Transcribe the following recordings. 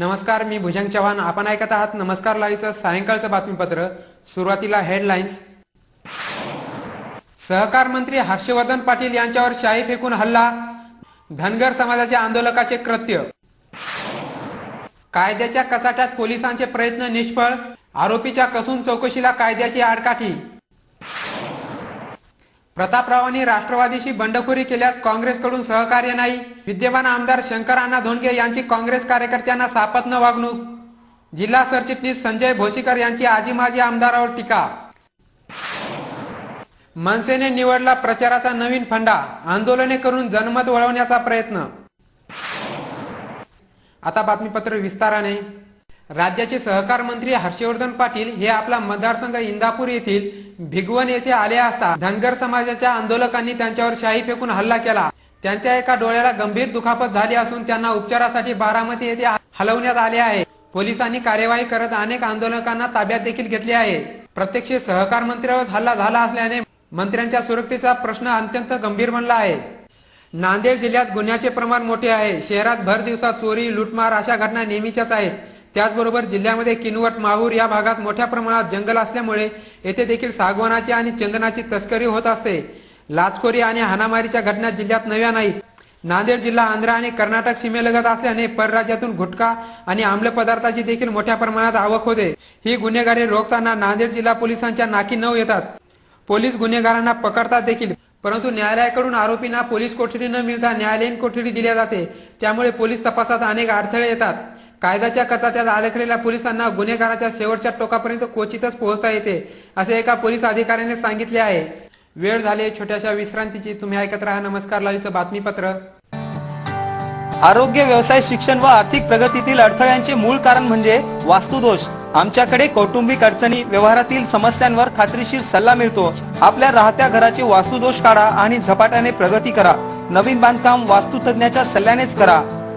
नमस्कार मी भुजंग चव्हाण. आपण ऐकत आहात नमस्कार लाईव्हचं सायंकाळचं बातमीपत्र. सुरुवातीला हेडलाईन्स. सहकार मंत्री हर्षवर्धन पाटील यांच्यावर शाई फेकून हल्ला. धनगर समाजाच्या आंदोलकाचे कृत्य. कायद्याच्या कचाट्यात पोलिसांचे प्रयत्न निष्फळ. आरोपीच्या कसून चौकशीला कायद्याची आडकाठी. प्रतापरावांनी राष्ट्रवादीशी बंडखोरी केल्यास काँग्रेसकडून सहकार्य नाही. विद्यमान आमदार शंकर अण्णा धोंडगे यांची काँग्रेस कार्यकर्त्यांना सापत्न वागणूक. जिल्हा सरचिटणीस संजय भोसीकर यांची आजी माजी आमदारावर टीका. मनसेने निवडला प्रचाराचा नवीन फंडा आंदोलने करून जनमत वळवण्याचा प्रयत्न. आता बातमीपत्र विस्ताराने. राज्याचे सहकार मंत्री हर्षवर्धन पाटील हे आपला मतदारसंघ इंदापूर येथील भिगवण येथे आले असता धनगर समाजाच्या आंदोलकांनी त्यांच्यावर शाही फेकून हल्ला केला. त्यांच्या एका डोळ्याला गंभीर दुखापत झाली असून त्यांना उपचारासाठी बारामती येथे हलवण्यात आले आहे. पोलिसांनी कार्यवाही करत अनेक आंदोलकांना ताब्यात देखील घेतले आहे. प्रत्यक्ष सहकार मंत्र्यावर हल्ला झाला असल्याने मंत्र्यांच्या सुरक्षेचा प्रश्न अत्यंत गंभीर बनला आहे. नांदेड जिल्ह्यात गुन्ह्याचे प्रमाण मोठे आहे. शहरात भर दिवसात चोरी लुटमार अशा घटना नेहमीच्याच आहेत. त्याचबरोबर जिल्ह्यामध्ये किनवट माहूर या भागात मोठ्या प्रमाणात जंगल असल्यामुळे येथे देखील सागवानाची आणि चंदनाची तस्करी होत असते. लाचखोरी आणि हानामारीच्या घटना जिल्ह्यात नव्या नाहीत. नांदेड जिल्हा आंध्र आणि कर्नाटक सीमेलगत असल्याने परराज्यातून गुटखा आणि आम्ल पदार्थाची देखील मोठ्या प्रमाणात आवक होते. ही गुन्हेगारी रोखताना नांदेड जिल्हा पोलिसांच्या नाकी नऊ येतात. पोलीस गुन्हेगारांना पकडतात देखील परंतु न्यायालयाकडून आरोपींना पोलीस कोठडी न मिळता न्यायालयीन कोठडी दिल्या जाते. त्यामुळे पोलीस तपासात अनेक अडथळे येतात. कायद्याच्या कचाट्यात अडकलेल्या पोलिसांना गुन्हेगाराच्या शेवटच्या टोकापर्यंत क्वचितच पोहोचता येते असे एका पोलीस अधिकाऱ्याने सांगितले आहे. वेळ झाली छोट्याशा विश्रांतीची. तुम्ही ऐकत राहा. नमस्कार. लाईव्हचं बातमीपत्र. आरोग्य व्यवसाय शिक्षण व आर्थिक प्रगतीतील अडथळ्यांचे मूळ कारण म्हणजे वास्तुदोष. आमच्याकडे कौटुंबिक अडचणी व्यवहारातील समस्यांवर खात्रीशीर सल्ला मिळतो. आपल्या राहत्या घराचे वास्तुदोष काढा आणि झपाट्याने प्रगती करा. नवीन बांधकाम वास्तुतज्ञाच्या सल्ल्यानेच करा.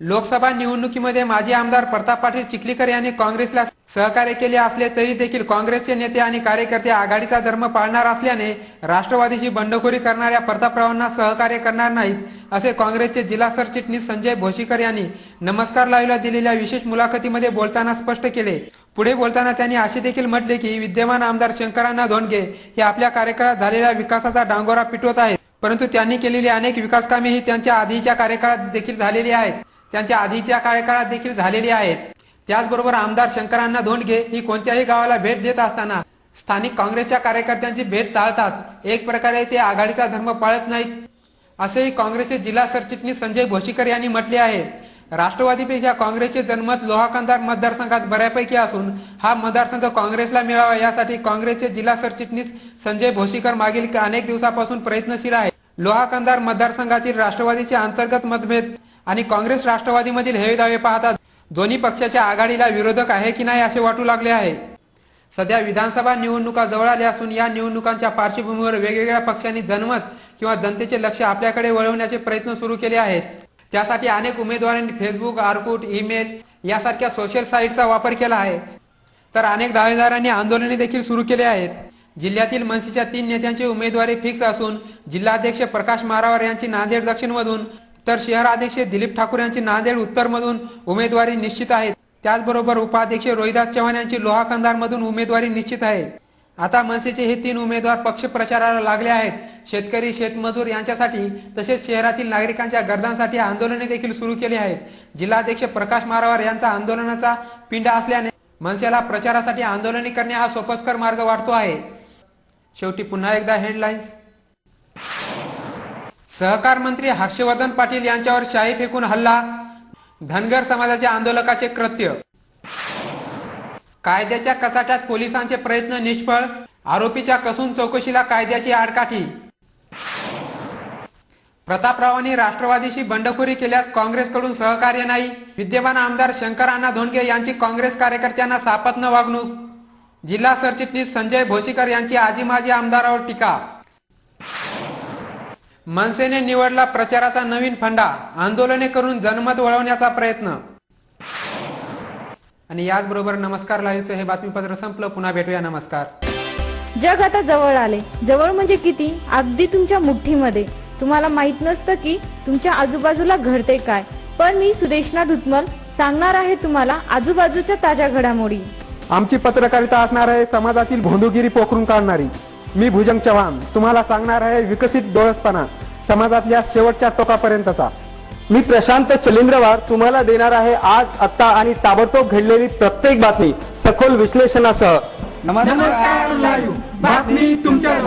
लोकसभा निवडणुकीमध्ये माजी आमदार प्रताप पाटील चिखलीकर यांनी काँग्रेसला सहकार्य केले असले तरी देखील काँग्रेसचे नेते आणि कार्यकर्ते आघाडीचा धर्म पाळणार असल्याने राष्ट्रवादीची बंडखोरी करणाऱ्या प्रतापरावांना सहकार्य करणार नाहीत असे काँग्रेसचे जिल्हा सरचिटणीस संजय भोशीकर यांनी नमस्कार लाईव्हला दिलेल्या विशेष मुलाखतीमध्ये बोलताना स्पष्ट केले. पुढे बोलताना त्यांनी असे देखील म्हटले की विद्यमान आमदार शंकरांना धोंडगे हे आपल्या कार्यकाळात झालेल्या विकासाचा डांगोरा पिटवत आहेत परंतु त्यांनी केलेली अनेक विकास कामे ही त्यांच्या आधीच्या कार्यकाळात देखील झालेली आहेत. त्यांच्या आधीच्या कार्यकाळात देखील झालेली आहेत. त्याचबरोबर आमदार शंकरांना धोंडगे ही कोणत्याही गावाला भेट देत असताना स्थानिक काँग्रेसच्या कार्यकर्त्यांची भेट टाळतात. एक प्रकारे ते आघाडीचा धर्म पाळत नाहीत. असेही काँग्रेसचे जिल्हा सरचिटणीस संजय भोशीकर यांनी म्हटले आहे. राष्ट्रवादीपेक्षा काँग्रेसचे जनमत लोहाकांदार मतदारसंघात बऱ्यापैकी असून हा मतदारसंघ काँग्रेसला मिळावा यासाठी काँग्रेसचे जिल्हा सरचिटणीस संजय भोशीकर मागील अनेक दिवसापासून प्रयत्नशील आहे लोहा मतदारसंघातील राष्ट्रवादीचे अंतर्गत मतभेद आणि काँग्रेस राष्ट्रवादीमधील हेवे दावे पाहता दोन्ही पक्षाच्या आघाडीला विरोधक आहे की नाही असे वाटू लागले आहे. सध्या विधानसभा निवडणुका जवळ आल्या असून या निवडणुकांच्या पार्श्वभूमीवर वेगवेगळ्या पक्षांनी जनमत किंवा जनतेचे लक्ष आपल्याकडे वळवण्याचे प्रयत्न सुरू केले आहेत. त्यासाठी अनेक उमेदवारांनी फेसबुक आरकूट ईमेल यासारख्या सोशल साईटचा वापर केला आहे. तर अनेक दावेदारांनी आंदोलने देखील सुरू केले आहेत. जिल्ह्यातील मनसेच्या तीन नेत्यांची उमेदवारी फिक्स असून जिल्हाध्यक्ष प्रकाश मारावर यांची नांदेड दक्षिण मधून तर शहराध्यक्ष दिलीप ठाकूर यांची नांदेड उत्तर मधून उमेदवारी निश्चित आहे. त्याचबरोबर उपाध्यक्ष रोहिदास चव्हाण यांची लोहा मधून उमेदवारी निश्चित आहे. आता मनसेचे हे तीन उमेदवार पक्ष प्रचाराला लागले आहेत. शेतकरी शेतमजूर यांच्यासाठी तसेच शहरातील नागरिकांच्या गरजांसाठी आंदोलने देखील सुरू केली आहेत. जिल्हाध्यक्ष प्रकाश मारावर यांचा आंदोलनाचा पिंड असल्याने मनसेला प्रचारासाठी आंदोलने करणे हा सोपस्कर मार्ग वाटतो आहे. शेवटी पुन्हा एकदा हेडलाईन्स सहकार मंत्री हर्षवर्धन पाटील यांच्यावर शाही फेकून हल्ला धनगर समाजाच्या आंदोलकाचे कृत्य. कायद्याच्या कचाट्यात पोलिसांचे प्रयत्न निष्फळ आरोपीच्या कसून चौकशीला कायद्याची आडकाठी. प्रतापरावांनी राष्ट्रवादीशी बंडखोरी केल्यास काँग्रेसकडून सहकार्य नाही विद्यमान आमदार शंकर अण्णा धोंडगे यांची काँग्रेस कार्यकर्त्यांना सापत्न वागणूक. जिल्हा सरचिटणीस संजय भोशीकर यांची आजी माजी आमदारावर टीका. मनसेने निवडला प्रचाराचा नवीन फंडा आंदोलने करून जनमत वळवण्याचा प्रयत्न. आणि याचबरोबर नमस्कार लाईव्हचं हे बातमीपत्र संपलं. पुन्हा भेटूया. नमस्कार. जग आता जवळ आले. जवळ म्हणजे किती? अगदी तुमच्या मुठ्ठीमध्ये तुम्हाला माहीत नसतं की तुमच्या आजूबाजूला घडते काय. पण मी सुदेशना धुतमल सांगणार आहे तुम्हाला आजूबाजूच्या ताज्या घडामोडी. आमची पत्रकारिता असणार आहे समाजातील भोंदूगिरी पोखरून काढणारी. मी भुजंग चव्हाण. तुम्हाला सांगणार आहे विकसित डोळसपणा समाजातल्या शेवटच्या टोकापर्यंतचा. मी प्रशांत चलिंद्रवार तुम्हाला देणार आहे आज आत्ता आणि ताबडतोब घडलेली प्रत्येक बातमी सखोल विश्लेषणासह. नमस्कार लाईव्ह. बातमी तुमच्या